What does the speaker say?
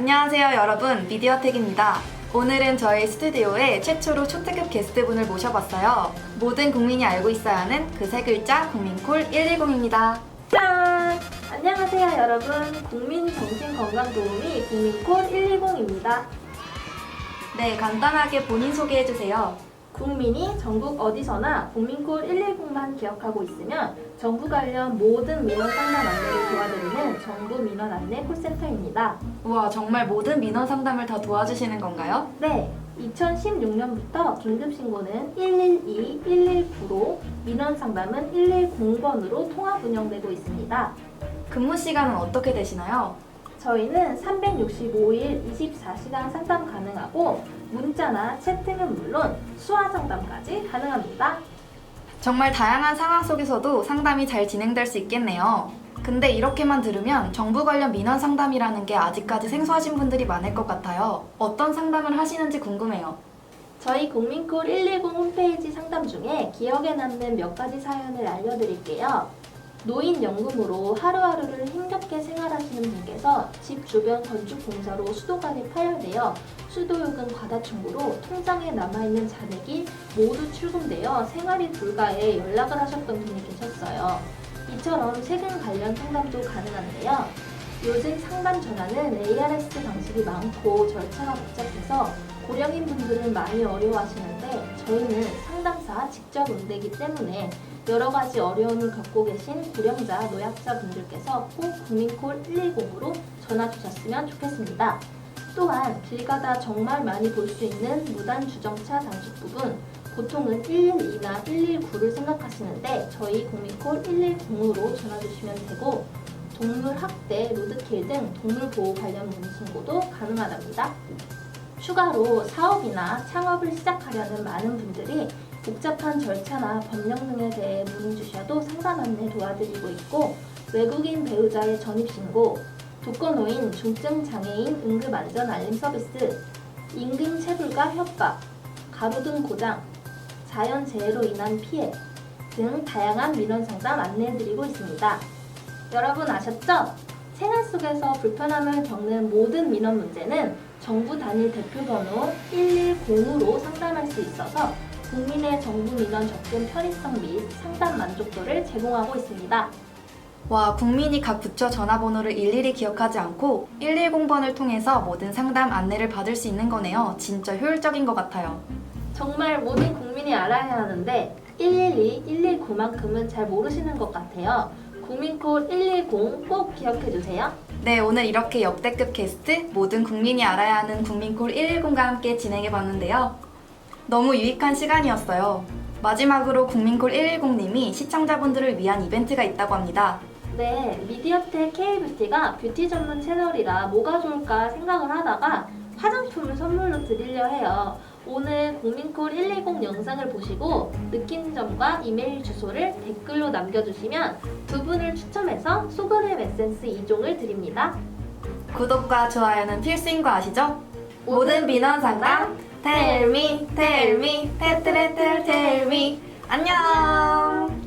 안녕하세요 여러분 미디어텍입니다. 오늘은 저희 스튜디오에 최초로 초특급 게스트분을 모셔봤어요. 모든 국민이 알고 있어야 하는 그 세 글자 국민콜 110입니다. 짠! 안녕하세요 여러분 국민정신건강도우미 국민콜 120입니다 네, 간단하게 본인 소개해주세요. 국민이 전국 어디서나 국민콜 110만 기억하고 있으면 정부 관련 모든 민원 상담 안내를 도와드리는 정부 민원 안내 콜센터입니다 우와, 정말 모든 민원 상담을 다 도와주시는 건가요? 네 2016년부터 긴급신고는 112, 119로 민원 상담은 110번으로 통합 운영되고 있습니다 근무 시간은 어떻게 되시나요? 저희는 365일 24시간 상담 가능하고 문자나 채팅은 물론 수화 상담까지 가능합니다. 정말 다양한 상황 속에서도 상담이 잘 진행될 수 있겠네요. 근데 이렇게만 들으면 정부 관련 민원 상담이라는 게 아직까지 생소하신 분들이 많을 것 같아요. 어떤 상담을 하시는지 궁금해요. 저희 국민콜 110 홈페이지 상담 중에 기억에 남는 몇 가지 사연을 알려드릴게요. 노인연금으로 하루하루를 힘겹게 생활하시는 분께서 집 주변 건축 공사로 수도관이 파열되어 수도요금 과다 청구로 통장에 남아있는 잔액이 모두 출금되어 생활이 불가해 연락을 하셨던 분이 계셨어요. 이처럼 세금 관련 상담도 가능한데요. 요즘 상담 전화는 ARS 방식이 많고 절차가 복잡해서 고령인 분들은 많이 어려워하시는데 저희는 상담사 직접 응대기 때문에 여러 가지 어려움을 겪고 계신 고령자, 노약자 분들께서 꼭 국민콜 110으로 전화 주셨으면 좋겠습니다. 또한 길 가다 정말 많이 볼 수 있는 무단 주정차 단속 부분 보통은 112나 119를 생각하시는데 저희 국민콜 110으로 전화 주시면 되고 동물 학대, 로드킬 등 동물 보호 관련 문의 신고도 가능하답니다. 추가로 사업이나 창업을 시작하려는 많은 분들이 복잡한 절차나 법령 등에 대해 문의 주셔도 상담 안내 도와드리고 있고 외국인 배우자의 전입신고, 독거노인, 중증 장애인 응급 안전 알림 서비스, 임금 체불과 협박, 가로등 고장, 자연재해로 인한 피해 등 다양한 민원 상담 안내해드리고 있습니다. 여러분 아셨죠? 생활 속에서 불편함을 겪는 모든 민원 문제는 정부 단위 대표 번호 110으로 상담할 수 있어서 국민의 정부 민원 접근 편의성 및 상담 만족도를 제공하고 있습니다. 와, 국민이 각 부처 전화번호를 일일이 기억하지 않고 110번을 통해서 모든 상담 안내를 받을 수 있는 거네요. 진짜 효율적인 것 같아요. 정말 모든 국민이 알아야 하는데 112, 119만큼은 잘 모르시는 것 같아요. 국민콜 110 꼭 기억해 주세요. 네, 오늘 이렇게 역대급 게스트, 모든 국민이 알아야 하는 국민콜 110과 함께 진행해 봤는데요. 너무 유익한 시간이었어요. 마지막으로 국민콜 110님이 시청자분들을 위한 이벤트가 있다고 합니다. 네, 미디어텍 K뷰티가 뷰티 전문 채널이라 뭐가 좋을까 생각을 하다가 화장품을 선물로 드리려 해요. 오늘 국민콜 120 영상을 보시고 느낀 점과 이메일 주소를 댓글로 남겨주시면 두 분을 추첨해서 소그램 에센스 2종을 드립니다. 구독과 좋아요는 필수인 거 아시죠? 모든 민원 상담, tell me, tell me, 테트레텔 tell me. 안녕!